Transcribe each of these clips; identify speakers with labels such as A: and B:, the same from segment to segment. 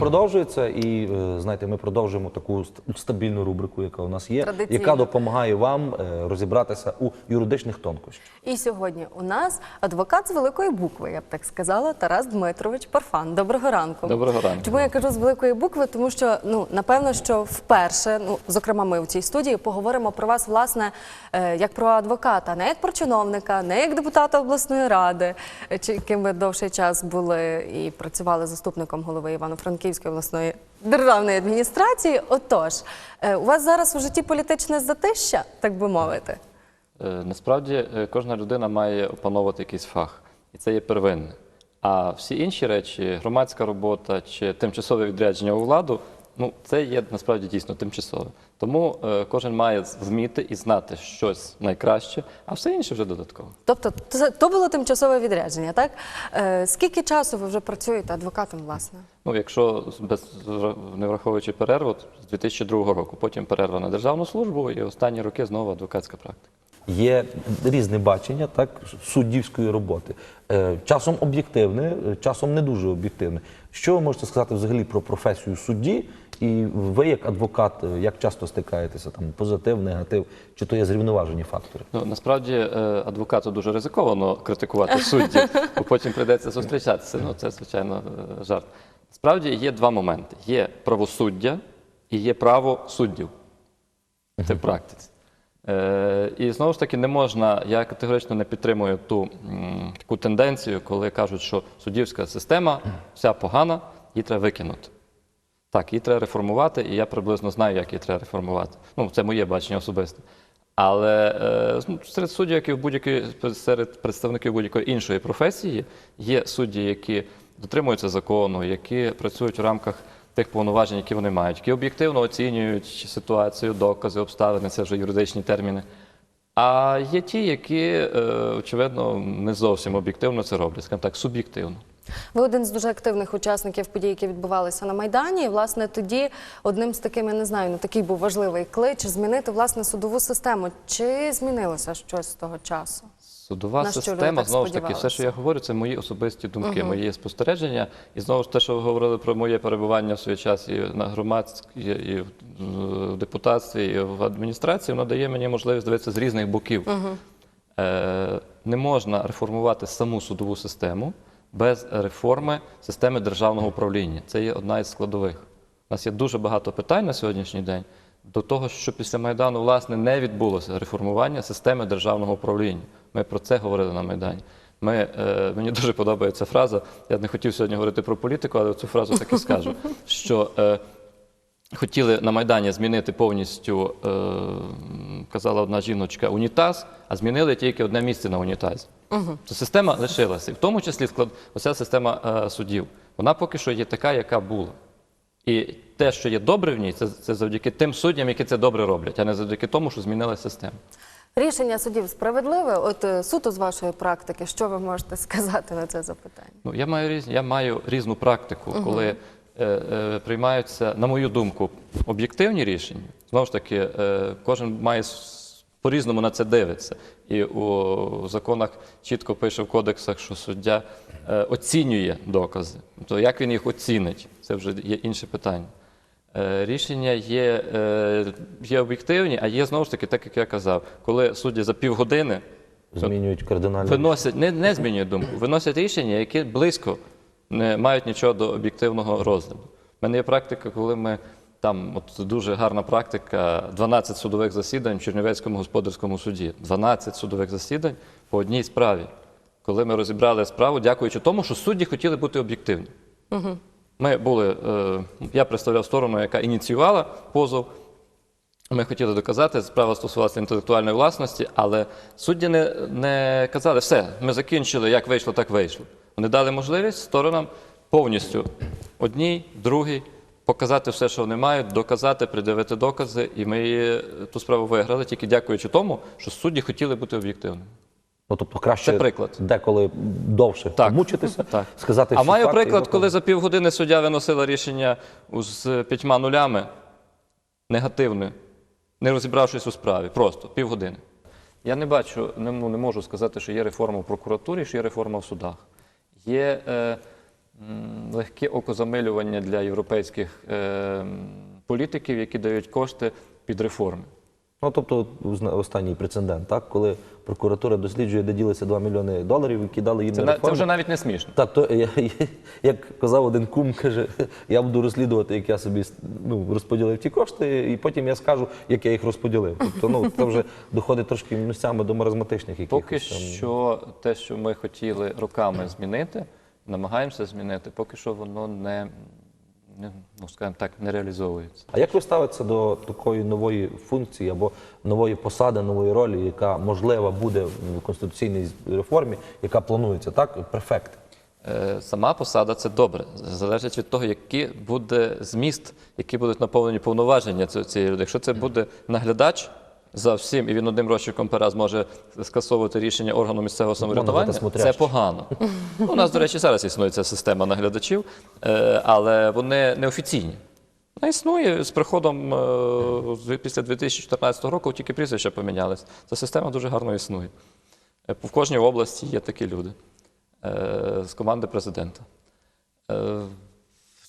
A: Продовжується, і е, знаєте, ми продовжуємо таку стабільну рубрику, яка у нас є,
B: Традиційно.
A: яка допомагає вам е, розібратися у юридичних тонкощах.
B: І сьогодні у нас адвокат з великої букви, я б так сказала, Тарас Дмитрович Парфан. Доброго ранку.
C: Доброго ранку.
B: Чому я кажу з великої букви? Тому що ну напевно, що вперше, ну зокрема, ми в цій студії поговоримо про вас, власне, е, як про адвоката, не як про чиновника, не як депутата обласної ради, чи ким ви довший час були і працювали заступником голови Івано-Франківської обласної державної адміністрації. Отож, е, у вас зараз у житті політичне затища, так би мовити.
C: Е, Насправді е, кожна людина має опановувати якийсь фах, і це є первинне. А всі інші речі, громадська робота чи тимчасове відрядження у владу, ну це є насправді дійсно тимчасове. Тому е, кожен має вміти і знати щось найкраще, а все інше вже додатково.
B: Тобто, це то було тимчасове відрядження, так? Е, скільки часу ви вже працюєте адвокатом, власне?
C: Ну, якщо без не враховуючи перерву, з 2002 року, потім перерва на державну службу, і останні роки знову адвокатська практика.
A: Є різне бачення так, суддівської роботи. Е, Часом об'єктивне, е, часом не дуже об'єктивне. Що ви можете сказати взагалі про професію судді? І ви, як адвокат, е, як часто стикаєтеся там позитив, негатив, чи то є зрівноважені фактори?
C: Ну насправді е, адвокату дуже ризиковано критикувати суддів, бо потім прийдеться зустрічатися. Ну це звичайно е, жарт. Справді є два моменти: є правосуддя і є право суддів. Це в практиці. Е, і знову ж таки не можна, я категорично не підтримую ту м, таку тенденцію, коли кажуть, що суддівська система вся погана, її треба викинути. Так, її треба реформувати, і я приблизно знаю, як її треба реформувати. Ну, це моє бачення особисте. Але е, ну, серед суддів, як і в будь-якій серед представників будь-якої іншої професії, є судді, які дотримуються закону, які працюють в рамках тих повноважень, які вони мають, які об'єктивно оцінюють ситуацію, докази, обставини, це вже юридичні терміни. А є ті, які, е, очевидно, не зовсім об'єктивно це роблять, скажімо так, суб'єктивно.
B: Ви один з дуже активних учасників подій, які відбувалися на Майдані. І, власне, тоді одним з таким, я не знаю, ну такий був важливий клич змінити власне судову систему. Чи змінилося щось з того часу?
C: Судова
B: На
C: система, знову ж таки, все, що я говорю, це мої особисті думки, мої спостереження. І знову ж те, що ви говорили про моє перебування в свій час і на громадській, і в депутатстві, і в адміністрації, воно дає мені можливість дивитися з різних боків. Е, не можна реформувати саму судову систему без реформи системи державного управління. Це є одна із складових. У нас є дуже багато питань на сьогоднішній день до того, що після Майдану власне не відбулося реформування системи державного управління. Ми про це говорили на Майдані. Ми, е, мені дуже подобається фраза. Я не хотів сьогодні говорити про політику, але цю фразу так і скажу. Що е, хотіли на Майдані змінити повністю, е, казала одна жіночка, унітаз, а змінили тільки одне місце на унітазі. То система лишилася. І в тому числі склад, оця система е, судів. Вона поки що є така, яка була. І те, що є добре в ній, це, це завдяки тим суддям, які це добре роблять, а не завдяки тому, що змінилася система.
B: Рішення судів справедливе. От е, суто з вашої практики, що ви можете сказати на це запитання?
C: Ну, я маю різ, я маю різну практику, коли е, е, приймаються, на мою думку, об'єктивні рішення. Знову ж таки, е, кожен має по-різному на це дивиться. І у законах чітко пише в кодексах, що суддя е, оцінює докази. То як він їх оцінить, це вже є інше питання. Е, Рішення є, е, є об'єктивні, а є знову ж таки, так як я казав, коли судді за півгодини
A: Змінюють кардинально.
C: виносять, не, не змінюють думку, виносять рішення, які близько не мають нічого до об'єктивного розгляду. У мене є практика, коли ми там, от дуже гарна практика, 12 судових засідань в Чернівецькому господарському суді. 12 судових засідань по одній справі. Коли ми розібрали справу, дякуючи тому, що судді хотіли бути об'єктивні. Ми були, е, я представляв сторону, яка ініціювала позов. Ми хотіли доказати, справа стосувалася інтелектуальної власності, але судді не, не казали, все, ми закінчили, як вийшло, так вийшло. Вони дали можливість сторонам повністю одній, другій показати все, що вони мають, доказати, придивити докази, і ми ту справу виграли тільки дякуючи тому, що судді хотіли бути об'єктивними.
A: Ну, тобто краще
C: Це приклад.
A: деколи довше
C: Так.
A: мучитися,
C: Так.
A: сказати
C: А маю приклад, коли за півгодини суддя виносила рішення з п'ятьма нулями негативне, не розібравшись у справі. Просто півгодини. Я не бачу, не, ну, не можу сказати, що є реформа в прокуратурі, що є реформа в судах. Є е, м, легке окозамилювання для європейських е, політиків, які дають кошти під реформи.
A: Ну, тобто, останній прецедент, так, коли прокуратура досліджує, де ділися 2 мільйони доларів, які дали їм
C: Це,
A: на
C: на- це вже навіть не смішно.
A: Так, то я, я- як казав один кум, каже, я буду розслідувати, як я собі ну, розподілив ті кошти, і потім я скажу, як я їх розподілив. Тобто, ну, це вже доходить трошки місцями до маразматичних якихось.
C: Поки
A: там.
C: що те, що ми хотіли роками змінити, намагаємося змінити, поки що воно не ну, скажімо так, не реалізовується.
A: А як ви ставитеся до такої нової функції або нової посади, нової ролі, яка можлива буде в конституційній реформі, яка планується, так? Префект.
C: Е, Сама посада це добре. Залежить від того, який буде зміст, які будуть наповнені повноваження цієї людини. Якщо це буде наглядач за всім, і він одним розчерком пера зможе скасовувати рішення органу місцевого самоврядування, це погано. У нас, до речі, зараз існує ця система наглядачів, е, але вони неофіційні. Вона існує з приходом е, після 2014 року, тільки прізвища помінялись. Ця система дуже гарно існує. Е, В кожній області є такі люди з команди президента.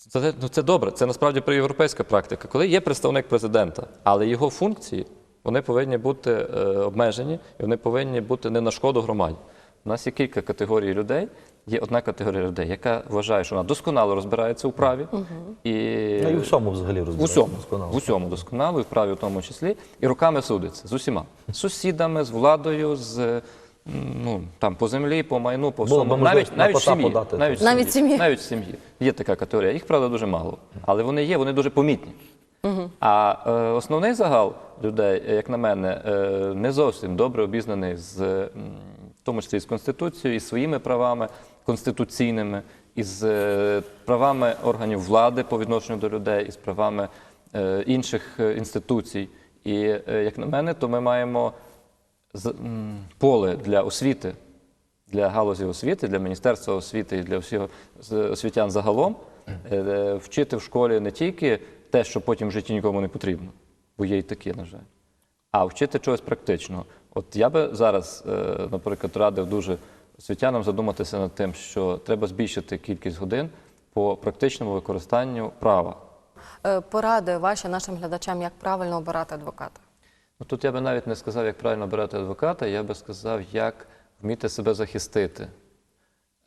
C: Це, ну, це добре, це насправді європейська практика. Коли є представник президента, але його функції вони повинні бути е, обмежені і вони повинні бути не на шкоду громаді. У нас є кілька категорій людей. Є одна категорія людей, яка вважає, що вона досконало розбирається у праві. І...
A: Ну і в всьому взагалі розбирається.
C: усьому,
A: досконало.
C: в усьому досконало, і в праві в тому числі, і руками судиться з усіма. З сусідами, з владою, з ну, там, по землі, по майну, по всьому. Навіть, навіть в сім'ї. Навіть,
B: Навіть сім'ї.
C: Навіть в сім'ї. Є така категорія. Їх, правда, дуже мало. Але вони є, вони дуже помітні. А е, основний загал людей, е, як на мене, е, не зовсім добре обізнаний з, м, в тому числі з Конституцією, і своїми правами конституційними, із е, правами органів влади по відношенню до людей, і з правами е, інших е, інституцій. І е, як на мене, то ми маємо з- м, поле для освіти, для галузі освіти, для Міністерства освіти і для всіх освітян загалом е, е, вчити в школі не тільки те, що потім в житті нікому не потрібно, бо є і таке, на жаль, а вчити чогось практичного. От я би зараз, е, наприклад, радив дуже освітянам задуматися над тим, що треба збільшити кількість годин по практичному використанню права.
B: Е, Поради ваші нашим глядачам, як правильно обирати адвоката.
C: Ну, тут я би навіть не сказав, як правильно обирати адвоката, я би сказав, як вміти себе захистити.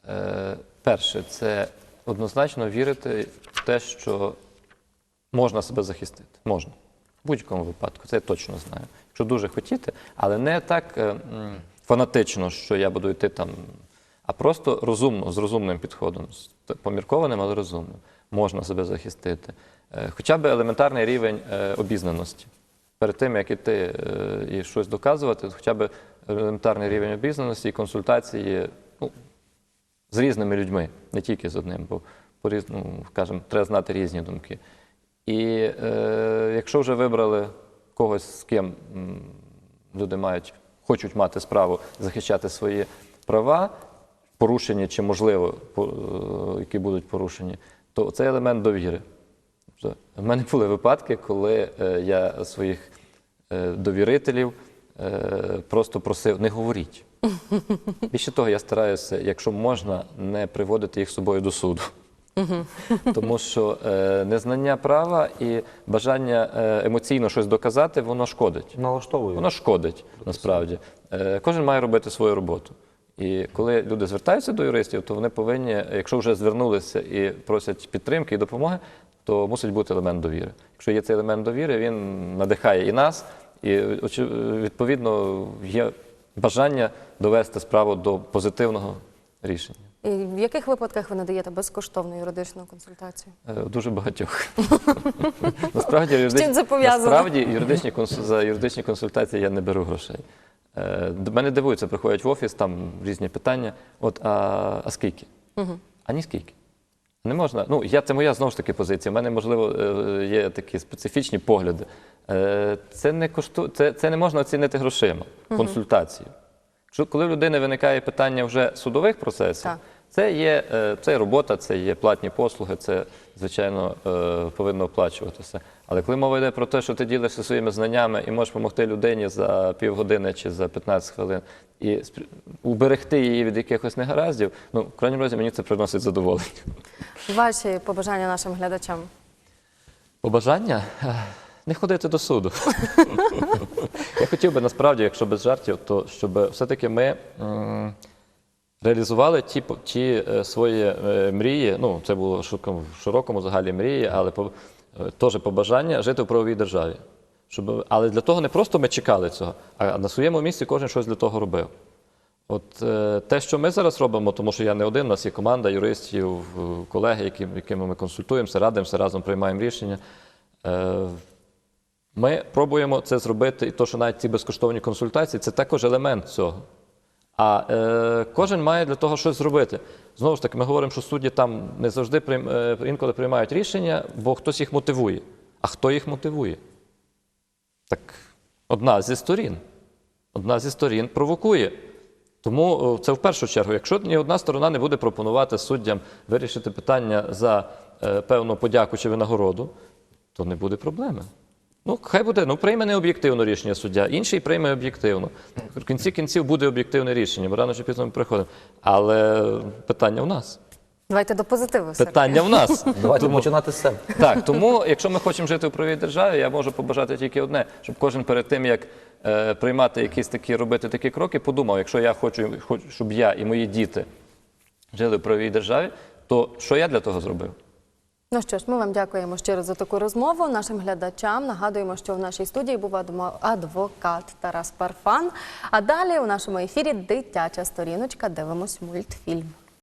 C: Е, перше, це однозначно вірити в те, що можна себе захистити. Можна. В будь-якому випадку, це я точно знаю. Якщо дуже хотіти, але не так е, фанатично, що я буду йти там, а просто розумно, з розумним підходом, з поміркованим, але розумним. Можна себе захистити. Е, Хоча б елементарний рівень е, обізнаності. Перед тим, як іти і щось доказувати, хоча б елементарний рівень обізнаності і консультації ну, з різними людьми, не тільки з одним, бо по різному, скажімо, треба знати різні думки. І е, якщо вже вибрали когось, з ким люди мають, хочуть мати справу захищати свої права, порушені чи можливо, по- е, які будуть порушені, то це елемент довіри. Тобто, В мене були випадки, коли е, я своїх е, довірителів е, просто просив не говоріть. Більше того, я стараюся, якщо можна, не приводити їх з собою до суду. Тому що е, незнання права і бажання е, емоційно щось доказати, воно шкодить.
A: Налаштовую.
C: Воно шкодить насправді. Е, Кожен має робити свою роботу. І коли люди звертаються до юристів, то вони повинні, якщо вже звернулися і просять підтримки і допомоги, то мусить бути елемент довіри. Якщо є цей елемент довіри, він надихає і нас, і відповідно є бажання довести справу до позитивного рішення.
B: І в яких випадках ви надаєте безкоштовну юридичну консультацію?
C: Е, Дуже багатьох. Насправді, юридичні консу- за юридичні консультації я не беру грошей. Е, До мене дивуються, приходять в офіс, там різні питання. От, а, а скільки? А ні скільки. Не можна. Ну, я, це моя знову ж таки позиція. У мене, можливо, е, є такі специфічні погляди. Це не кошту... це, це не можна оцінити грошима, консультацію. Коли в людини виникає питання вже судових процесів,
B: Так.
C: Це є, е, це є робота, це є платні послуги, це, звичайно, е, повинно оплачуватися. Але коли мова йде про те, що ти ділишся своїми знаннями і можеш допомогти людині за півгодини чи за 15 хвилин і уберегти її від якихось негараздів, ну, в крайньому разі мені це приносить задоволення.
B: Ваші побажання нашим глядачам.
C: Побажання не ходити до суду. Я хотів би насправді, якщо без жартів, то щоб все-таки ми реалізували ті, ті е, свої е, мрії. Ну, це було в широкому, загалі мрії, але по, е, теж побажання жити в правовій державі. Щоб, але для того не просто ми чекали цього, а на своєму місці кожен щось для того робив. От те, що ми зараз робимо, тому що я не один, у нас є команда юристів, колеги, які, якими ми консультуємося, радимося, разом приймаємо рішення. Ми пробуємо це зробити, і то, що навіть ці безкоштовні консультації, це також елемент цього. А е, кожен має для того щось зробити. Знову ж таки, ми говоримо, що судді там не завжди прийм, е, інколи приймають рішення, бо хтось їх мотивує. А хто їх мотивує? Так одна зі сторін. Одна зі сторін провокує. Тому е, це в першу чергу, якщо ні одна сторона не буде пропонувати суддям вирішити питання за е, певну подяку чи винагороду, то не буде проблеми. Ну, хай буде, ну прийме не об'єктивно рішення суддя, інший прийме об'єктивно. В кінці кінців буде об'єктивне рішення, бо рано чи пізно ми приходимо. Але питання в нас.
B: Давайте до позитиву.
C: Питання в нас.
A: Давайте починати з себе.
C: Так, тому, якщо ми хочемо жити в правовій державі, я можу побажати тільки одне, щоб кожен перед тим, як е, приймати якісь такі, робити такі кроки, подумав, якщо я хочу, хочу, щоб я і мої діти жили в правовій державі, то що я для того зробив?
B: Ну що ж, ми вам дякуємо щиро за таку розмову. Нашим глядачам нагадуємо, що в нашій студії був адвокат Тарас Парфан. А далі у нашому ефірі дитяча сторіночка. Дивимось мультфільм.